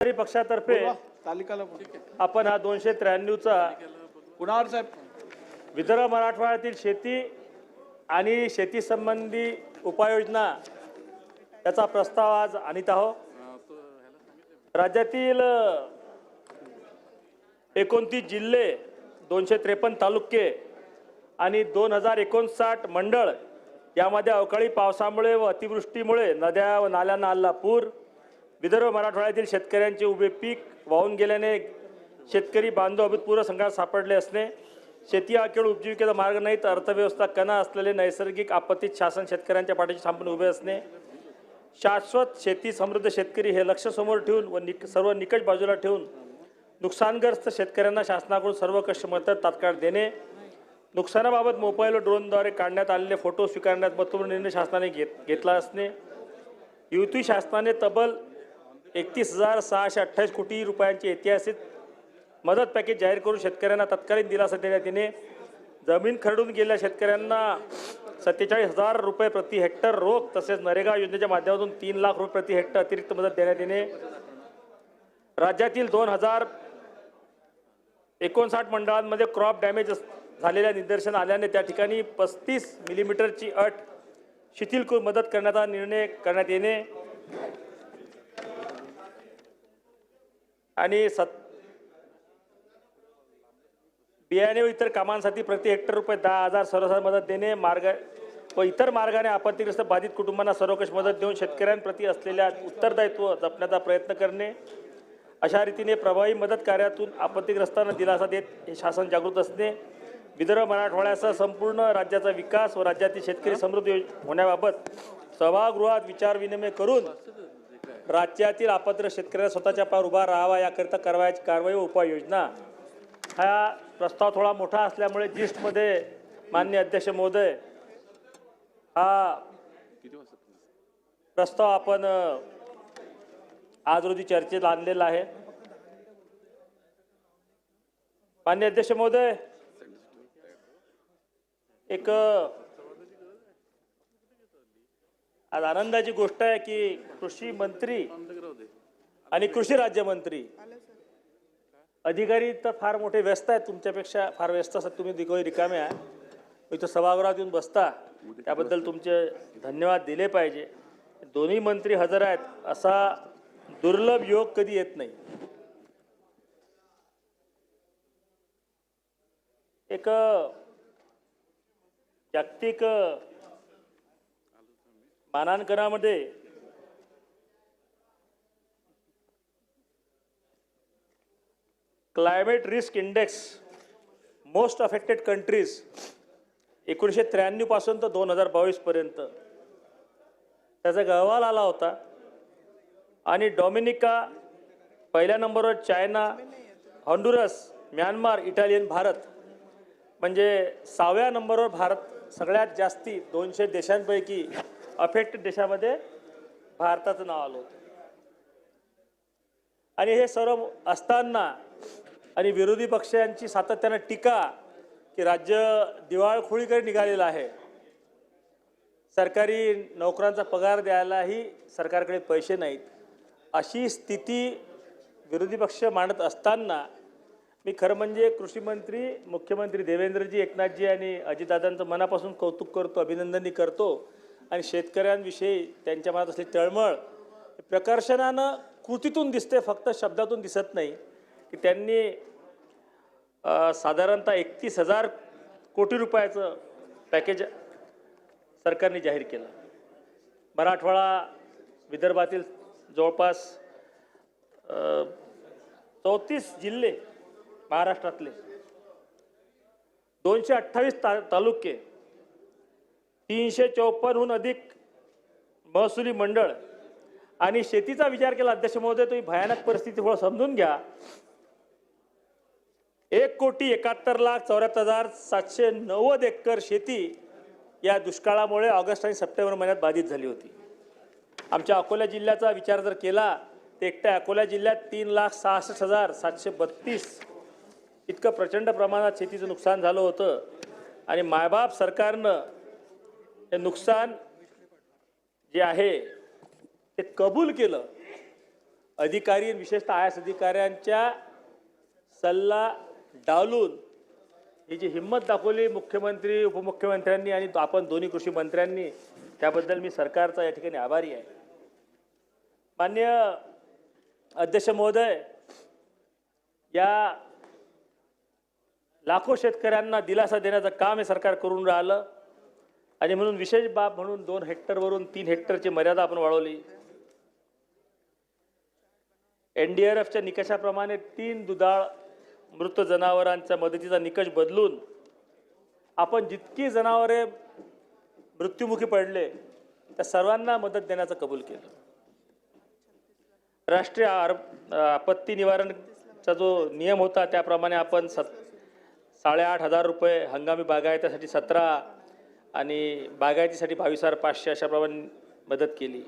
पक्षातर्फे तालिकाला आपण हा दोनशे त्र्याण्णवचा कुणावर साहेब? विदर्भ मराठवाड्यातील शेती आणि शेती संबंधी उपाययोजना याचा प्रस्ताव आज आणीत आहोत. राज्यातील एकोणतीस जिल्हे दोनशे त्रेपन्न तालुके आणि दोन हजार एकोणसाठ मंडळ यामध्ये अवकाळी पावसामुळे व अतिवृष्टीमुळे नद्या व नाल्यांना आला पूर विदर्भ मराठवाड्यातील शेतकऱ्यांचे उभे पीक वाहून गेल्याने शेतकरी बांधव अभूतपूर्व संकटात सापडले असणे शेती हा केवळ उपजीविकेचा मार्ग नाही तर अर्थव्यवस्था कणा असलेले नैसर्गिक आपत्तीत शासन शेतकऱ्यांच्या पाठीशी थांबून उभे असणे. शाश्वत शेती समृद्ध शेतकरी हे लक्ष समोर ठेवून व निक सर्व निकष बाजूला ठेवून नुकसानग्रस्त शेतकऱ्यांना शासनाकडून सर्व कष्ट मदत तात्काळ देणे. नुकसानाबाबत मोबाईल व ड्रोनद्वारे काढण्यात आलेले फोटो स्वीकारण्यात महत्त्वपूर्ण निर्णय शासनाने घेत घेतला असणे. युती शासनाने तब्बल एकतीस हजार सहाशे अठ्ठावीस कोटी रुपयांची ऐतिहासिक मदत पॅकेज जाहीर करून शेतकऱ्यांना तत्कालीन दिलासा देण्यात येणे. जमीन खरडून गेलेल्या शेतकऱ्यांना सत्तेचाळीस हजार रुपये प्रति हेक्टर रोख तसेच नरेगा योजनेच्या माध्यमातून तीन लाख रुपये प्रति हेक्टर अतिरिक्त मदत देण्यात येणे. राज्यातील दोन हजार एकोणसाठ मंडळांमध्ये क्रॉप डॅमेज झालेल्या निदर्शन आल्याने त्या ठिकाणी पस्तीस मिलीमीटरची अट शिथिल मदत करण्याचा निर्णय करण्यात येणे. आणि सत बियाणे व इतर कामांसाठी प्रति हेक्टर रुपये दहा हजार सर्वसाधारण मदत देणे मार्ग व इतर मार्गाने आपत्तीग्रस्त बाधित कुटुंबांना सर्वकष मदत देऊन शेतकऱ्यांप्रती असलेल्या उत्तरदायित्व जपण्याचा प्रयत्न करणे. अशा रीतीने प्रभावी मदत कार्यातून आपत्तीग्रस्तांना दिलासा देत हे शासन जागृत असणे. विदर्भ मराठवाड्यासह संपूर्ण राज्याचा विकास व राज्यातील शेतकरी समृद्धी होण्याबाबत सभागृहात विचारविनिमय करून राज्यातील आपत्र शेतकऱ्याला स्वतःच्या पार उभा राहावा याकरिता करावयाची कारवाई व उपाययोजना. हा प्रस्ताव थोडा मोठा असल्यामुळे जिस्टमध्ये मान्य अध्यक्ष महोदय हा प्रस्ताव आपण आज रोजी चर्चेत आणलेला आहे. मान्य अध्यक्ष महोदय एक आज आनंदाची गोष्ट आहे की कृषी मंत्री आणि कृषी राज्यमंत्री अधिकारी तर फार मोठे व्यस्त आहेत तुमच्यापेक्षा फार व्यस्त असतात. तुम्ही दिगोई रिकामे आहे. इथं सभागृहात येऊन बसता. त्याबद्दल तुमचे धन्यवाद दिले पाहिजे. दोन्ही मंत्री हजर आहेत. असा दुर्लभ योग कधी येत नाही. एक जागतिक मानांकनामध्ये climate risk index most affected countries एकोणीसशे त्र्याण्णवपासून तर दोन हजार बावीसपर्यंत त्याचा एक अहवाल आला होता. आणि डॉमिनिका पहिल्या नंबरवर China Honduras Myanmar Italian Bharat. म्हणजे सहाव्या नंबरवर भारत सगळ्यात जास्ती दोनशे देशांपैकी अफेक्टेड देशामध्ये भारताचं नाव आलं होतं. आणि हे सर्व असताना आणि विरोधी पक्षांची सातत्यानं टीका की राज्य दिवाळखोळीकडे निघालेलं आहे. सरकारी नोकरांचा पगार द्यायलाही सरकारकडे पैसे नाहीत. अशी स्थिती विरोधी पक्ष मांडत असताना मी खरं म्हणजे कृषी मंत्री मुख्यमंत्री देवेंद्रजी एकनाथजी आणि अजितदादांचं मनापासून कौतुक करतो अभिनंदनही करतो आणि शेतकऱ्यांविषयी त्यांच्या मनात असली तळमळ प्रकर्षणानं कृतीतून दिसते फक्त शब्दातून दिसत नाही. की त्यांनी साधारणतः एकतीस हजार कोटी रुपयाचं पॅकेज सरकारने जाहीर केलं. मराठवाडा विदर्भातील जवळपास चौतीस जिल्हे महाराष्ट्रातले दोनशे अठ्ठावीस ता तालुके तीनशे चौपन्नहून अधिक महसुली मंडळ. आणि शेतीचा विचार केला अध्यक्ष महोदय तुम्ही भयानक परिस्थिती थोडं समजून घ्या. एक कोटी एकाहत्तर लाख चौऱ्याहत्तर हजार सातशे नव्वद एकर शेती या दुष्काळामुळे ऑगस्ट आणि सप्टेंबर महिन्यात बाधित झाली होती. आमच्या अकोला जिल्ह्याचा विचार जर केला तर एकट्या अकोला जिल्ह्यात तीन लाख सहासष्ट हजार सातशे बत्तीस इतकं प्रचंड प्रमाणात शेतीचं नुकसान झालं होतं. आणि मायबाप सरकारनं हे नुकसान जे आहे ते कबूल केलं. अधिकारी विशेषतः आय एस अधिकाऱ्यांच्या सल्ला डावलून ही जी हिंमत दाखवली मुख्यमंत्री उपमुख्यमंत्र्यांनी आणि आपण दोन्ही कृषी मंत्र्यांनी त्याबद्दल मी सरकारचा या ठिकाणी आभारी आहे. मान्य अध्यक्ष महोदय या लाखो शेतकऱ्यांना दिलासा देण्याचं काम हे सरकार करून राहिलं. आणि म्हणून विशेष बाब म्हणून दोन हेक्टरवरून तीन हेक्टरची मर्यादा आपण वाढवली. एन डी आर एफच्या निकषाप्रमाणे तीन दुधाळ मृत जनावरांच्या मदतीचा निकष बदलून आपण जितकी जनावरे मृत्युमुखी पडले त्या सर्वांना मदत देण्याचं कबूल केलं. राष्ट्रीय आर- आपत्ती निवारणचा जो नियम होता त्याप्रमाणे आपण सत साडेआठ हजार रुपये हंगामी बागायतीसाठी सतरा आणि बागायतीसाठी बावीस हजार पाचशे अशाप्रमाणे मदत केली.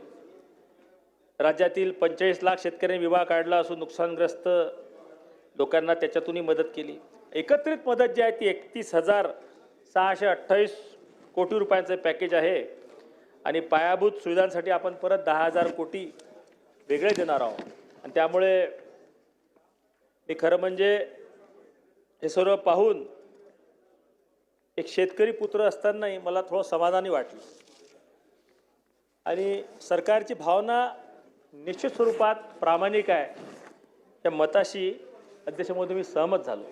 राज्यातील पंचेचाळीस लाख शेतकऱ्यांनी विमा काढला असून नुकसानग्रस्त लोकांना त्याच्यातूनही मदत केली. एकत्रित मदत जी आहे ती एकतीस हजार सहाशे अठ्ठावीस कोटी रुपयांचं पॅकेज आहे आणि पायाभूत सुविधांसाठी आपण परत दहा हजार कोटी वेगळे देणार आहोत. आणि त्यामुळे मी खरं म्हणजे हे सर्व पाहून एक शेतकरी पुत्र असतानाही मला थोडं समाधानी वाटलं. आणि सरकारची भावना निश्चित स्वरूपात प्रामाणिक आहे. त्या मताशी अध्यक्ष महोदय मी सहमत झालो.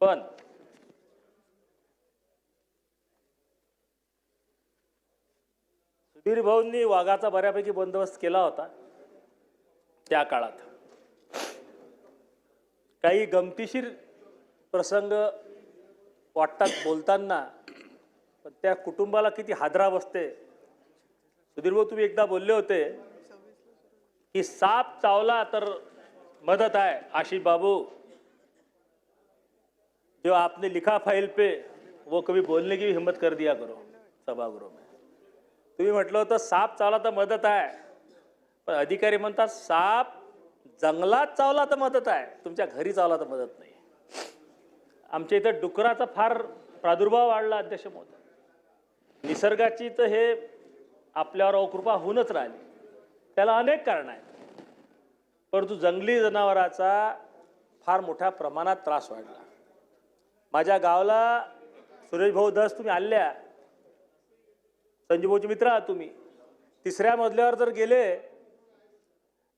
पण सुधीर भाऊंनी वाघाचा बऱ्यापैकी बंदोबस्त केला होता त्या काळात. काही गमतीशीर प्रसंग वाटतात बोलताना पण त्या कुटुंबाला किती हादरा बसते सुधीर भाऊ तुम्ही एकदा बोलले होते की साप चावला तर मदत आहे. आशिष बाबू जो आपने लिखा फाइल पे वो कभी बोलने की भी हिम्मत कर दिया करो सभागृह में. तुम्ही म्हटलं होतं साप चावला तर मदत आहे. पण अधिकारी म्हणतात साप जंगलात चावला तर मदत आहे. तुमच्या घरी चावला तर मदत नाही. आमच्या इथं डुकराचा फार प्रादुर्भाव वाढला अध्यक्ष महोदय निसर्गाची तर हे आपल्यावर अकृपा होऊनच राहिली. त्याला अनेक कारणं आहेत. परंतु जंगली जनावराचा फार मोठ्या प्रमाणात त्रास वाढला. माझ्या गावाला सुरेश भाऊ दस तुम्ही आल्या. संजीभाऊचे मित्र आहात तुम्ही. तिसऱ्या मजल्यावर जर गेले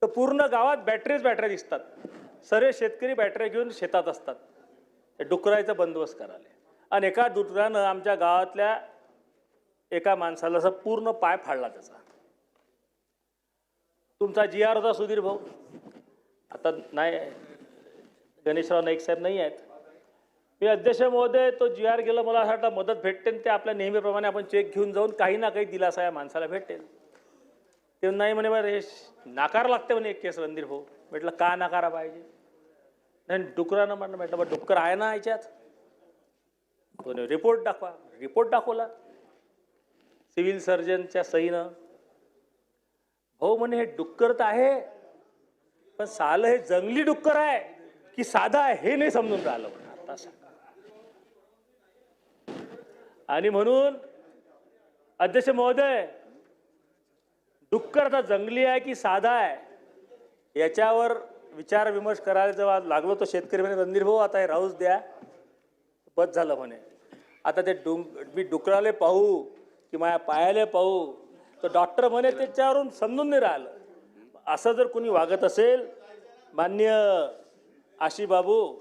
तर पूर्ण गावात बॅटरीच बॅटऱ्या दिसतात. सर्व शेतकरी बॅटऱ्या घेऊन शेतात असतात. ते डुकरायचा बंदोबस्त करायला आणि एका डुकरानं आमच्या गावातल्या एका माणसाला असा पूर्ण पाय फाडला त्याचा. तुमचा जी आर होता सुधीर भाऊ. आता नाही गणेशराव नाईक साहेब नाही आहेत. मी अध्यक्ष महोदय तो जी आर गेला मला असं वाटतं मदत भेटते ते आपल्या नेहमीप्रमाणे आपण चेक घेऊन जाऊन काही ना काही दिलासा या माणसाला भेटेल. ते नाही म्हणे बरं हे नाकार लागते म्हणे एक केस रणधीर भाऊ. म्हटलं का नाकारा पाहिजे? नाही डुकरानं म्हणणं म्हटलं बा डुक्कर आहे ना याच्यात कोणी रिपोर्ट दाखवा. रिपोर्ट दाखवला. सिव्हिल सर्जनच्या सहीनं. भाऊ म्हणे हे डुक्कर तर आहे पण सालं हे जंगली डुक्कर आहे की साधा आहे हे नाही समजून राहिलं म्हणे. आता आणि म्हणून अध्यक्ष महोदय डुक्कर आता जंगली आहे की साधा आहे याच्यावर विचार विमर्श करायला जेव्हा लागलो तो शेतकरी म्हणे रणधीर आता हे राहूच द्या. बस झालं म्हणे. आता ते डुंग मी डुकराले पाहू की माझ्या पायाले पाहू तर डॉक्टर म्हणे त्याच्यावरून समजून नाही राहिलं. असं जर कोणी वागत असेल मान्य आशी बाबू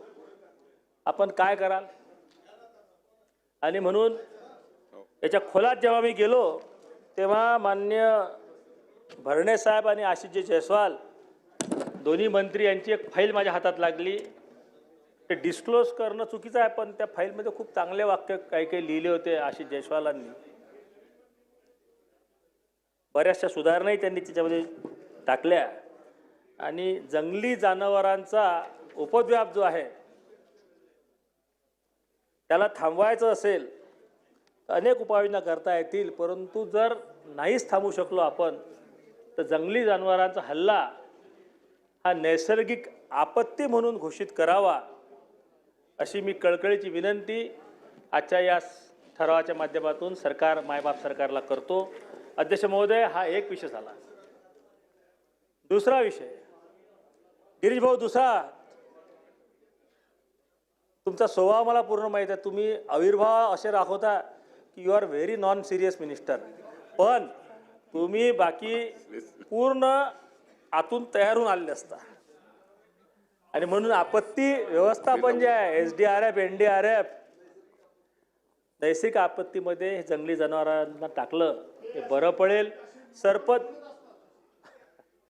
आपण काय कराल? आणि म्हणून याच्या खोलात जेव्हा मी गेलो तेव्हा मान्य भरणे साहेब आणि आशिषजी जयस्वाल दोन्ही मंत्री यांची एक फाईल माझ्या हातात लागली. ते डिस्क्लोज करणं चुकीचं आहे पण त्या फाईलमध्ये खूप चांगले वाक्य काही काही लिहिले होते आशिष जयस्वालांनी. बऱ्याचशा सुधारणाही त्यांनी त्याच्यामध्ये टाकल्या. आणि जंगली जनावरांचा उपद्व्याप जो आहे त्याला थांबवायचं असेल तर अनेक उपाययोजना करता येतील परंतु जर नाहीच थांबू शकलो आपण तर जंगली जनावरांचा हल्ला हा नैसर्गिक आपत्ती म्हणून घोषित करावा अशी मी कळकळीची विनंती आजच्या या ठरावाच्या माध्यमातून सरकार मायबाप सरकारला करतो. अध्यक्ष महोदय हा एक विषय झाला. दुसरा विषय. गिरीश भाऊ दुसरा. तुमचा स्वभाव मला पूर्ण माहीत आहे. तुम्ही आविर्भाव असे दाखवता की you are very non serious minister पण तुम्ही बाकी पूर्ण आतून तयार होऊन आलेले असता आणि म्हणून आपत्ती व्यवस्थापन जे आहे S D R F N D R F नैसर्गिक आपत्तीमध्ये जंगली जनावरांना टाकलं हे बरं पडेल. सरपत